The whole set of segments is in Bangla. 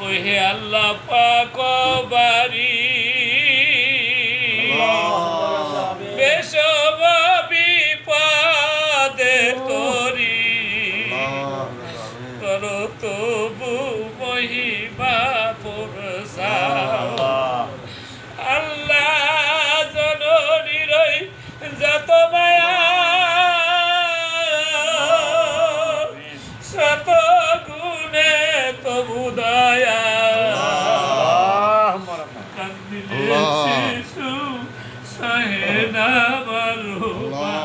ওই হে আল্লাহ পাক বাড়ি সহে না বারুমা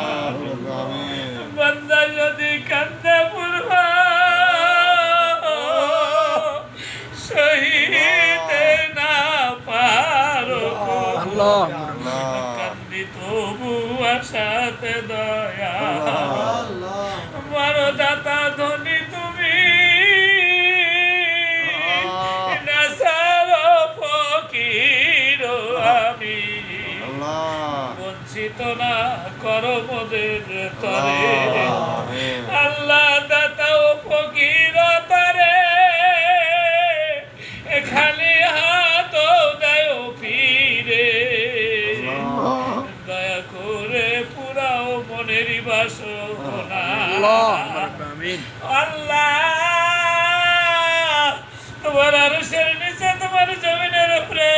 বন্দা যদি কান্দে পূর্ব সহিতে না পারো কান্দি তবু আশাতে দয়া। করো তরে। আল্লাহ দাতা ও ফকির তরে। খালি হাত দেয় ফিরে। দয়া করে পুরাও মনের বাসনা। আল্লাহ তোমার আরশের নিচে তোমার জমিনের উপরে।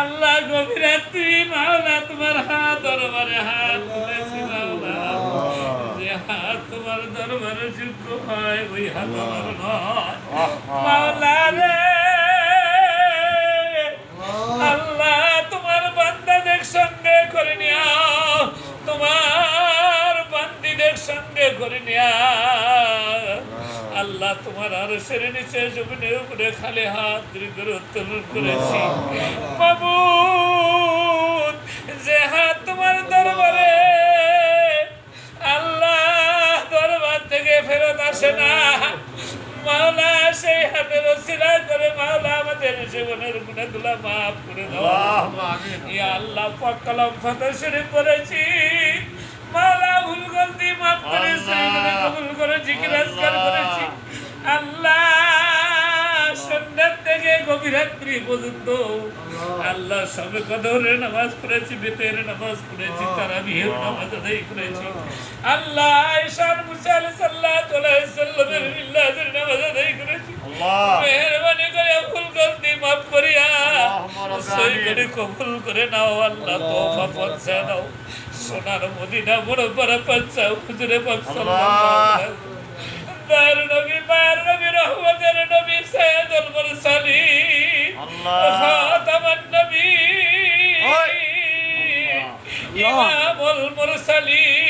আল্লাহ গভীর রাত্রি মাওলা তোমার হাত হয় ওই হাত আমার নয় মাওলা আল্লাহ, তোমার বান্দাদের সঙ্গে করে নিও তোমার বান্দিদের সঙ্গে করে নিয়া। আল্লাহ, তোমার আরও সেরে নিচে জমিনের উপরে খালি হাত করে উত্তোলন করেছি মাবুদ গুণাগুলা মাফ করে দাও। ইয়া আল্লাহ পাক কালাম ফাতে শরীফ পড়েছি। মাওলা ভুল গলতি মাফ করে কবুল করে জিকির আজকার করেছি। আল্লাহ সন্ধ্যার থেকে গভীর রাত্রি পর্যন্ত আল্লাহ। সবে কদরের নামাজ পড়েছি বেতের নামাজ পড়েছি তারা বিহের নামাজ আদায় করেছি। আল্লাহ ঈশান মুসা আলাইহিস সাল্লাতু আলাইহি সাল্লামের মিল্লাতের নামাজ আদায় করেছি। মেহরবানি সই করে কবুল করে নাও আল্লাহ তোফা পৌঁছে দাও সোনার মদিনা বড় বড় পঞ্চা হুজুরে পাক দয়ার নবী মায়ের নবী রহমতের নবী সৈয়দুল মুরসালিন। খাতামান নবী। ইমামুল মুরসালিন।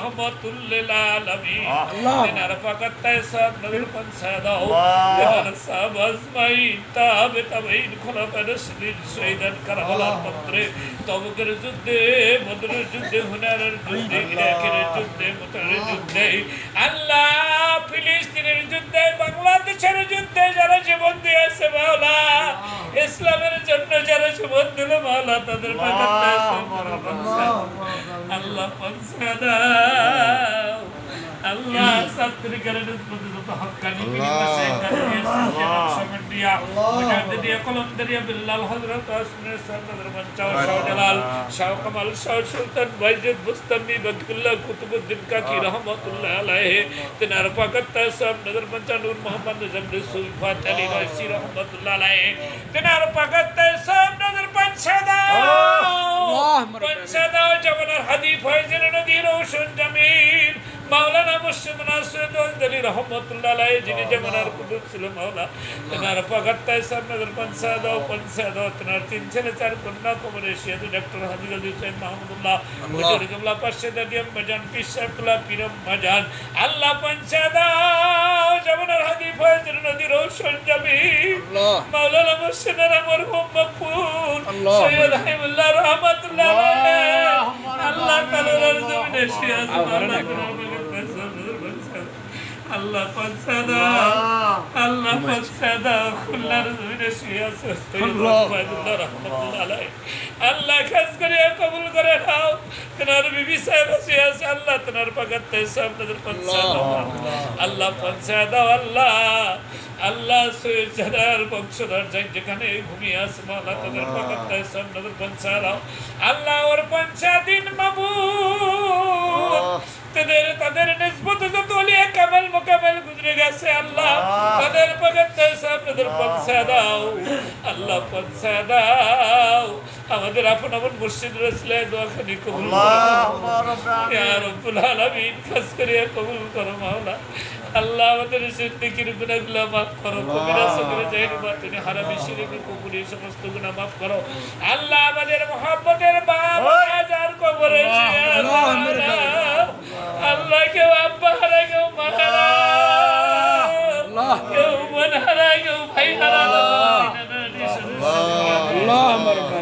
রহমাতুল্লিল আলামিন তেনার পাকাত্তায় সব নবীর পঞ্চা দাও তেনার সব আজমাইন তাবে তাবেইন খোলাফা রাশিদিন শহীদান কারবালার মন্ত্রে তবুকের যুদ্ধে বদরের যুদ্ধে হুনারের যুদ্ধে ইরাকের যুদ্ধে মুতারের যুদ্ধে। আল্লাহ ফিলিস্তিনের যুদ্ধে বাংলাদেশের যুদ্ধে যারা জীবন দিয়েছে মাওলা। ইসলামের জন্য যারা সুবোধ দিল মাওলা তাদের। আল্লাহ পৌঁছে দাও আল্লাহ সাত্রি করে নিসবত যত বিলিমা শেখানি এসেছে নকশবন্দিয়া মুজাদ্দিদিয়া কলমদারিয়া বিল্লাল হযরত আসমির সাদার মঞ্চাও শাহ জালাল শাহ কামাল শাহ সুলতান বাইজিদ মুস্তামি বদকুল্লাহ কুতুবুদ্দিন কাকি রহমাতুল্লাহ আলাইহি তেনার পাকাত সাহেব নজর মঞ্চা নূর মোহাম্মদ জমরি সুলফাত আলী রাইসি রহমাতুল্লাহ আলাইহি তেনার পাকাত সাহেব নজর পঞ্চা দাও পঞ্চা দাও জমানার হাদি ফয়জের নদী রোশন জামিল। মাওলানা মুর্শিদ নাসির দলি রহমতুল্লাহ আলাইহি যিনি জমানার কুতুব ছিল মাওলা তেনার পাগাত্তায় সামনের পঞ্চা দাও পঞ্চা দাও তেনার তিন ছেলে চার কন্যা কবরে শিয়াদু ডক্টর হাজির আলী হুসেন মাহমুদুল্লাহ হুজুর জমলা পাশে দাদিয়াম বাজান পিসাকুল্লাহ পিরম মাজান আল্লাহ পঞ্চা দাও জমানার হাদি ফয়জের নদী রোশন জামিল মাওলানা মুর্শিদ মরহুম মকবুল সৈয়দ হাবিবুল্লাহ রহমাতুল্লাহ আলাইহি আল্লাহ জমিনে আল্লাহ পঞ্চা আল্লাহ। দাও। খুলনার জমিনে শিয়া সৈয়দ আল্লাহ খাস করে কবুল করে নাও। তেনার বিবি সাহেব বসে আছে আল্লাহ তেনার পাকাতে আপনাদের পঞ্চায়েত দাও। আল্লাহ। পঞ্চায়েত দাও আল্লাহ। আল্লাহ সৈয়দ বংশধর যাই যেখানে ঘুমিয়ে আছে মালা তাদের পাকাতে আপনাদের পঞ্চায়েত দাও। আল্লাহ ওর পঞ্চায়েতিন বাবু। তাদের তাদের নিসবত যত অলিয়া কামেল মোকামেল গুজরে গেছে আল্লাহ। তাদের পাকাতে আপনাদের পঞ্চায়েত দাও। আল্লাহ পঞ্চায়েত দাও। আমাদের আপন আপন মসজিদ রসলে দোয়াখানি কবুল খাস করে কবুল করো মাওলা। আল্লাহ আমাদের জিন্দেগির গুনাহগুলো মাফ করো কবিরা সগিরা জাহির বাতিনি হারামি শিরিক কুকুরি সমস্ত গুনাহ মাফ করো। আল্লাহ আমাদের মোহাম্মতের বাপ হাজার কবরে আল্লাহ কেউ আব্বা হারা কেউ মা হারা। কেউ বোন হারা কেউ ভাই হারা। আল্লাহ আমার আমিন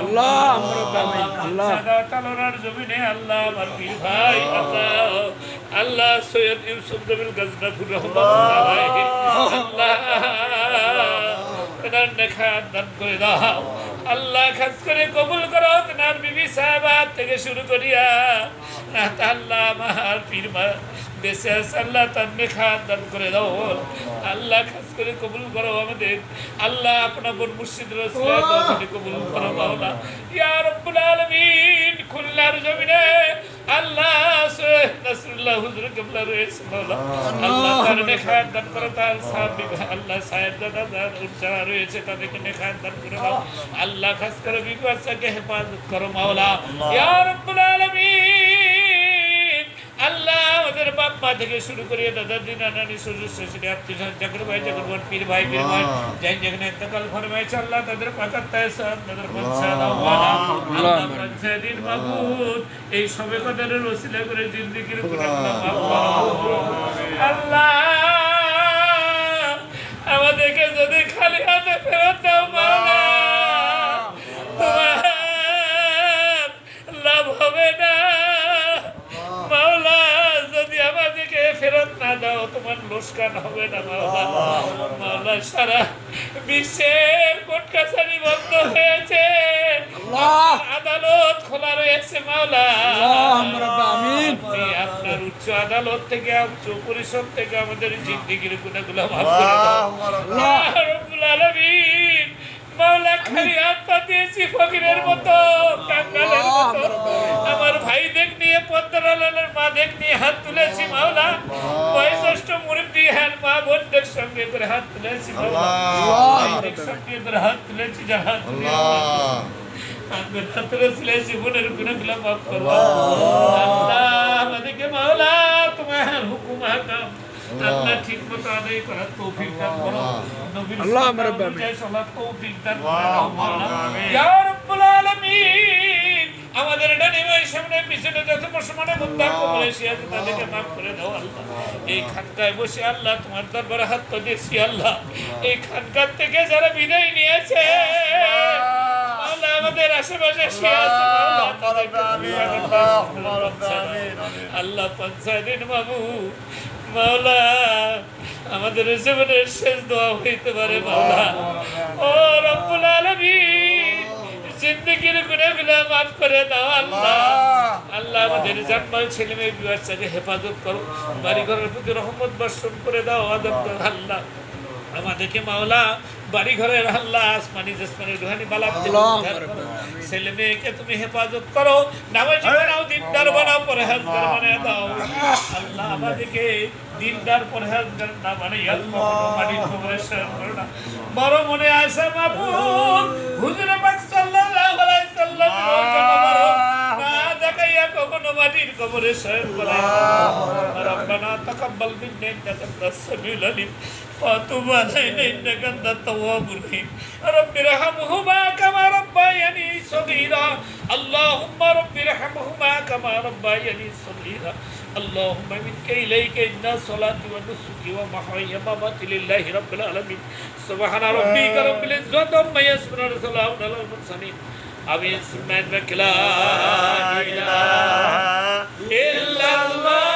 আল্লাহ। আল্লাহ আল্লাহ সৈয়দ ইউসুফ জমিল গজনাফুর রহমান দেখা দান করে দাও আল্লাহ খাস করে কবুল করো তেনার বিবি সাহেবাত থেকে শুরু করিয়া আল্লাহ। আমার পীর মা বেঁচে আছে আল্লাহ তার নেখা দান করে দাও। আল্লাহ খাস করে কবুল করো আমাদের। আল্লাহ আপনার বোন মুর্শিদ রসুলের দোকানে কবুল করো মাওলা। ইয়া রব্বুল আলামিন খুলনার জমিনে আল্লাহ সৈয়দ নাসরুল্লাহ হুজুর কিবলা রয়েছে মাওলা। আল্লাহ তার নেখা দান করো তার সাহেব আল্লাহ সাহেব দাদা দার উচ্চারা রয়েছে তাদেরকে নেখা দান করে দাও। আল্লাহ খাস করে বিপাশাকে হেফাজত করো মাওলা। ইয়া রব্বুল আলামিন মা থেকে শুরু করে দাদা দিন নানি শ্বশুর শ্বশুরে আত্মীয় জাগর ভাই জাগর বোন পীর ভাই পীর ভাই যাই যেখানে এতকাল ফরমাইছে আল্লাহ তাদের পাকার তাদের দাও আল্লাহ পঞ্চা দিন মাবুদ এই সবে কদরের ওসিলা করে জিন্দিগির আল্লাহ। তোমার হবে না মাওলা সারা বিশ্বের কোর্ট কাছারি বন্ধ হয়েছে? আদালত খোলা রয়েছে মাওলা। আপনার উচ্চ আদালত থেকে উচ্চ পরিষদ থেকে আমাদের জিন্দিগির গুণাগুলো মাফ করে দাও। আলামিন। মাওলা খালি হাত পাতিয়েছি ফকিরের মতো কাঙ্গালের মতো। আমার ভাই দেখ নিয়ে পদ্মলালের মা দেখ নিয়ে হাত তুলেছি মাওলা। বয়োজ্যেষ্ঠ মুরব্বী হ্যান মা বোনদের সঙ্গে করে হাত তুলেছি সঙ্গে করে হাত তুলেছি যা হাত তুলে আঙ্গুর হাতরে তুলে জীবনের গুণাগুলো মাফ করো। আল্লাহ। ঠিক আদায় করার তৌফিক দান করো নবীর আল্লাহ আমার সুন্নাহ রব্বে তৌফিক দান করো ইয়া রাব্বুল আলামিন আমাদের ডানে বাঁয়ে সামনে পিছনে যত মুসলমানে মুদ্রা কবলে এসে আছে তাদেরকে মাফ করে দাও আল্লাহ। এই খানকায় বসে আল্লাহ তোমার দরবারে হাত পাতেছি আল্লাহ। এই খানকার থেকে যারা বিদায় নিয়েছে আল্লাহ আমাদের আশেপাশে আল্লাহ পঞ্চায়েত বাবু মাওলা আমাদের জীবনের শেষ দোয়া হইতে পারে মাওলা। ও রব্বুল আলামিন জিন্দগির গুনাহগুলো মাফ করে দাও আল্লাহ। আল্লাহ আমাদের জানমাল ছেলে মেয়ে বিবাহ হেফাজত করো। বাড়ি ঘরের প্রতি রহমত বর্ষণ করে দাও আদব আল্লাহ। আমাদেরকে মাওলা বাড়ি ঘরের আল্লাহ আসমানি জসমানি রুহানি বালা ছেলে মেয়েকে তুমি হেফাজত করো। নামাজি বানাও দিনদার বানাও পরহেজগার বানিয়ে দাও। আল্লাহ আমাদেরকে দিনদার পরহেজগার না বানাইয়া কখনো মাটির কবরে শয়ন করো না বড় মনে আসে মাবুদ হুজুর পাক সাল্লাল্লাহু আলাইহি সাল্লাম না দেখাইয়া কখনো মাটির কবরে শয়ন করে রব্বানা তাকাব্বাল মিন্না ইন্নাকা আনতাস সামিউল আলিম وتب علينا انك انت التواب الرحيم رب ارحمهما كما ربياني صغيرا اللهم رب ارحمهما كما ربياني صغيرا. اللهم منك اليك إن صلاتي ونسكي ومحياي ومماتي لله رب العالمين. سبحان ربك رب العزة عما يصفون وسلام على المرسلين. امين سبحانك لا إله إلا الله.